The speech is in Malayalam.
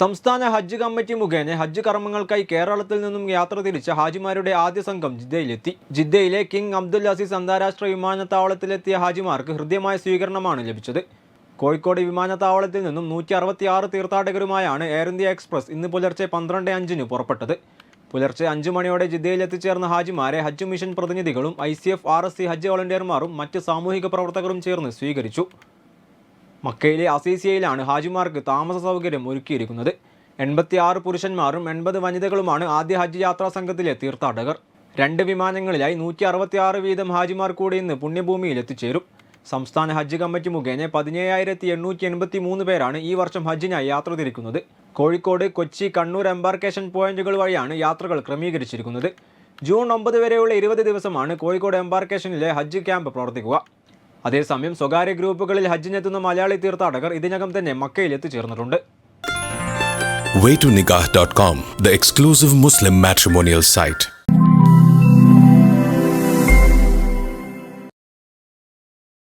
സംസ്ഥാന ഹജ്ജ് കമ്മിറ്റി മുഖേന ഹജ്ജ് കർമ്മങ്ങൾക്കായി കേരളത്തിൽ നിന്നും യാത്ര തിരിച്ച ഹാജിമാരുടെ ആദ്യ സംഘം ജിദ്ദയിലെത്തി. ജിദ്ദയിലെ കിങ് അബ്ദുൽ അസീസ് അന്താരാഷ്ട്ര വിമാനത്താവളത്തിലെത്തിയ ഹാജിമാർക്ക് ഹൃദ്യമായ സ്വീകരണമാണ് ലഭിച്ചത്. കോഴിക്കോട് വിമാനത്താവളത്തിൽ നിന്നും നൂറ്റി അറുപത്തിയാറ് തീർത്ഥാടകരുമായാണ് എയർ ഇന്ത്യ എക്സ്പ്രസ് ഇന്ന് പുലർച്ചെ പന്ത്രണ്ട് അഞ്ചിന് പുറപ്പെട്ടത്. പുലർച്ചെ അഞ്ചു മണിയോടെ ജിദ്ദയിൽ എത്തിച്ചേർന്ന ഹാജിമാരെ ഹജ്ജ് മിഷൻ പ്രതിനിധികളും I C F R S C ഹജ്ജ് വോളണ്ടിയർമാരും മറ്റ് സാമൂഹിക പ്രവർത്തകരും ചേർന്ന് സ്വീകരിച്ചു. മക്കയിലെ അസീസിയയിലാണ് ഹാജിമാർക്ക് താമസ സൗകര്യം ഒരുക്കിയിരിക്കുന്നത്. എൺപത്തിയാറ് പുരുഷന്മാരും എൺപത് വനിതകളുമാണ് ആദ്യ ഹജ്ജ് യാത്രാ സംഘത്തിലെ തീർത്ഥാടകർ. രണ്ട് വിമാനങ്ങളിലായി നൂറ്റി അറുപത്തിയാറ് വീതം ഹാജിമാർ കൂടി ഇന്ന് പുണ്യഭൂമിയിൽ എത്തിച്ചേരും. സംസ്ഥാന ഹജ്ജ് കമ്മിറ്റി മുഖേന പതിനേഴായിരത്തി എണ്ണൂറ്റി എൺപത്തി മൂന്ന് പേരാണ് ഈ വർഷം ഹജ്ജിനായി യാത്ര തിരിക്കുന്നത്. കോഴിക്കോട് കൊച്ചി കണ്ണൂർ എംബാർക്കേഷൻ പോയിന്റുകൾ വഴിയാണ് യാത്രകൾ ക്രമീകരിച്ചിരിക്കുന്നത്. ജൂൺ ഒമ്പത് വരെയുള്ള ഇരുപത് ദിവസമാണ് കോഴിക്കോട് എംബാർക്കേഷനിലെ ഹജ്ജ് ക്യാമ്പ് പ്രവർത്തിക്കുക. അതേസമയം സ്വകാര്യ ഗ്രൂപ്പുകളിൽ ഹജ്ജിനെത്തുന്ന മലയാളി തീർത്ഥാടകർ ഇതിനകം തന്നെ മക്കയിൽ എത്തിച്ചേർന്നിട്ടുണ്ട് way to waytonikah.com, the exclusive Muslim matrimonial site.